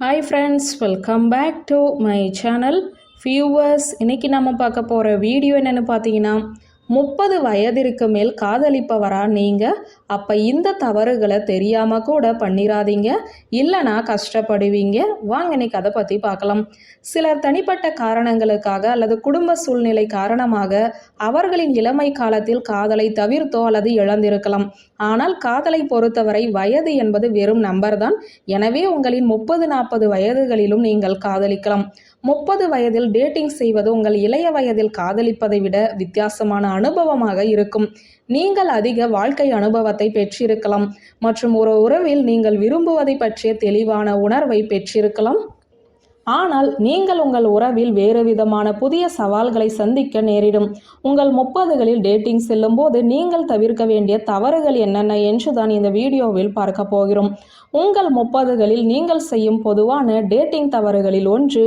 Hi friends welcome back to my channel viewers இன்னைக்கு நம்ம பார்க்க போகிற வீடியோ என்னென்னு பார்த்தீங்கன்னா முப்பது வயதிற்கு மேல் காதலிப்பவரா நீங்கள் அப்போ இந்த தவறுகளை தெரியாமல் கூட பண்ணிடாதீங்க இல்லைனா கஷ்டப்படுவீங்க. வாங்க இன்னைக்கு அதை பற்றி பார்க்கலாம். சிலர் தனிப்பட்ட காரணங்களுக்காக அல்லது குடும்ப சூழ்நிலை காரணமாக அவர்களின் இளமை காலத்தில் காதலை தவிர்த்தோ அல்லது இழந்திருக்கலாம். ஆனால் காதலை பொறுத்தவரை வயது என்பது வெறும் நம்பர் தான் எனவே உங்களின் முப்பது நாற்பது வயதுகளிலும் நீங்கள் காதலிக்கலாம். முப்பது வயதில் டேட்டிங் செய்வது உங்கள் இளைய வயதில் காதலிப்பதை விட வித்தியாசமான அனுபவமாக இருக்கும். நீங்கள் அதிக வாழ்க்கை அனுபவத்தை பெற்றிருக்கலாம். மற்றும் ஒரு உறவில் நீங்கள் விரும்புவதை பற்றிய தெளிவான உணர்வை பெற்றிருக்கலாம். ஆனால் நீங்கள் உங்கள் உறவில் வேறு விதமான புதிய சவால்களை சந்திக்க நேரிடும். உங்கள் முப்பதுகளில் டேட்டிங் செல்லும்போது நீங்கள் தவிர்க்க வேண்டிய தவறுகள் என்னென்ன என்று தான் இந்த வீடியோவில் பார்க்க போகிறோம். உங்கள் முப்பதுகளில் நீங்கள் செய்யும் பொதுவான டேட்டிங் தவறுகளில் ஒன்று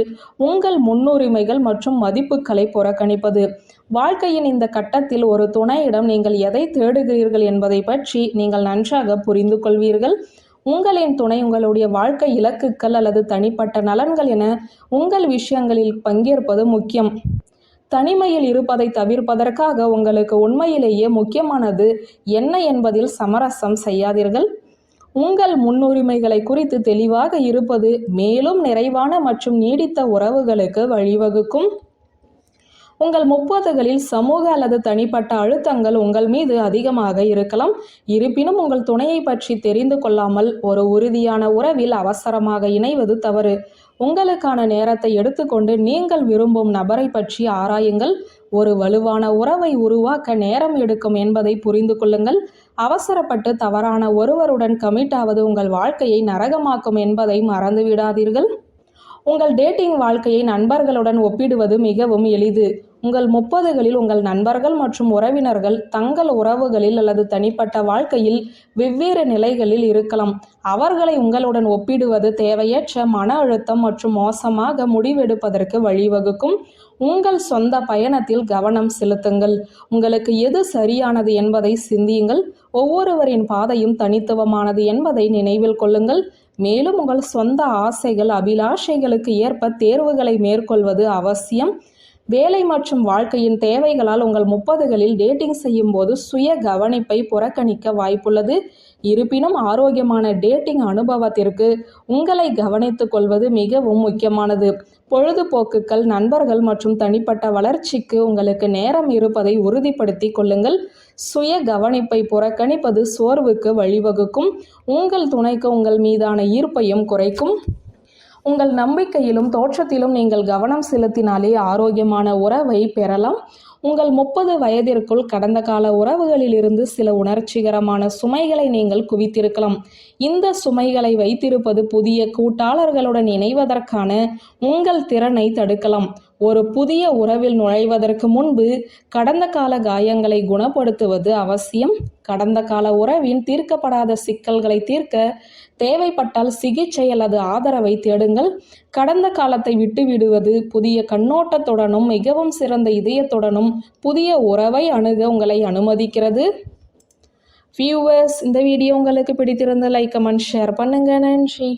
உங்கள் முன்னுரிமைகள் மற்றும் மதிப்புகளை புறக்கணிப்பது. வாழ்க்கையின் இந்த கட்டத்தில் ஒரு துணையிடம் நீங்கள் எதை தேடுகிறீர்கள் என்பதை பற்றி நீங்கள் நன்றாக புரிந்து கொள்வீர்கள் உங்களின் துணை உங்களுடைய வாழ்க்கை இலக்குகள் அல்லது தனிப்பட்ட நலன்கள் என உங்கள் விஷயங்களில் பங்கேற்பது முக்கியம். தனிமையில் இருப்பதை தவிர்ப்பதற்காக உங்களுக்கு உண்மையிலேயே முக்கியமானது என்ன என்பதில் சமரசம் செய்யாதீர்கள். உங்கள் முன்னுரிமைகளை குறித்து தெளிவாக இருப்பது மேலும் நிறைவான மற்றும் நீடித்த உறவுகளுக்கு வழிவகுக்கும். உங்கள் முப்பதுகளில் சமூக அல்லது தனிப்பட்ட அழுத்தங்கள் உங்கள் மீது அதிகமாக இருக்கலாம். இருப்பினும் உங்கள் துணையை பற்றி தெரிந்து கொள்ளாமல் ஒரு உறுதியான உறவில் அவசரமாக இணைவது தவறு. உங்களுக்கான நேரத்தை எடுத்துக்கொண்டு நீங்கள் விரும்பும் நபரை பற்றி ஆராயுங்கள். ஒரு வலுவான உறவை உருவாக்க நேரம் எடுக்கும் என்பதை புரிந்து கொள்ளுங்கள். அவசரப்பட்டு தவறான ஒருவருடன் கமிட் ஆவது உங்கள் வாழ்க்கையை நரகமாக்கும் என்பதை மறந்துவிடாதீர்கள். உங்கள் டேட்டிங் வாழ்க்கையை நண்பர்களுடன் ஒப்பிடுவது மிகவும் எளிது. உங்கள் முப்பதுகளில் உங்கள் நண்பர்கள் மற்றும் உறவினர்கள் தங்கள் உறவுகளில் அல்லது தனிப்பட்ட வாழ்க்கையில் வெவ்வேறு நிலைகளில் இருக்கலாம். அவர்களை உங்களுடன் ஒப்பிடுவது தேவையற்ற மன அழுத்தம் மற்றும் மோசமாக முடிவெடுப்பதற்கு வழிவகுக்கும். உங்கள் சொந்த பயணத்தில் கவனம் செலுத்துங்கள். உங்களுக்கு எது சரியானது என்பதை சிந்தியுங்கள். ஒவ்வொருவரின் பாதையும் தனித்துவமானது என்பதை நினைவில் கொள்ளுங்கள். மேலும் உங்கள் சொந்த ஆசைகள் அபிலாஷைகளுக்கு ஏற்ப தேர்வுகளை மேற்கொள்வது அவசியம். வேலை மற்றும் வாழ்க்கையின் தேவைகளால் உங்கள் முப்பதுகளில் டேட்டிங் செய்யும் போது சுய கவனிப்பை புறக்கணிக்க வாய்ப்புள்ளது. இருப்பினும் ஆரோக்கியமான டேட்டிங் அனுபவத்திற்கு உங்களை கவனித்துக் கொள்வது மிகவும் முக்கியமானது. பொழுதுபோக்குகள் நண்பர்கள் மற்றும் தனிப்பட்ட வளர்ச்சிக்கு உங்களுக்கு நேரம் இருப்பதை உறுதிப்படுத்தி கொள்ளுங்கள். சுய கவனிப்பை புறக்கணிப்பது சோர்வுக்கு வழிவகுக்கும். உங்கள் துணைக்கு உங்கள் மீதான ஈர்ப்பையும் குறைக்கும். உங்கள் நம்பிக்கையிலும் தோற்றத்திலும் நீங்கள் கவனம் செலுத்தினாலே ஆரோக்கியமான உறவை பெறலாம். உங்கள் முப்பது வயதிற்குள் கடந்த கால உறவுகளிலிருந்து சில உணர்ச்சிகரமான சுமைகளை நீங்கள் குவித்திருக்கலாம். இந்த சுமைகளை வைத்திருப்பது புதிய கூட்டாளர்களுடன் இணைவதற்கான உங்கள் திறனை தடுக்கலாம். ஒரு புதிய உறவில் நுழைவதற்கு முன்பு கடந்த கால காயங்களை குணப்படுத்துவது அவசியம். கடந்த கால உறவின் தீர்க்கப்படாத சிக்கல்களை தீர்க்க தேவைப்பட்டால் சிகிச்சை அல்லது ஆதரவை தேடுங்கள். கடந்த காலத்தை விட்டுவிடுவது புதிய கண்ணோட்டத்துடனும் மிகவும் சிறந்த இதயத்துடனும் புதிய உறவை அணுக உங்களை அனுமதிக்கிறது. வியூவர்ஸ் இந்த வீடியோ உங்களுக்கு பிடித்திருந்த லைக் கமெண்ட் ஷேர் பண்ணுங்க. நன்றி.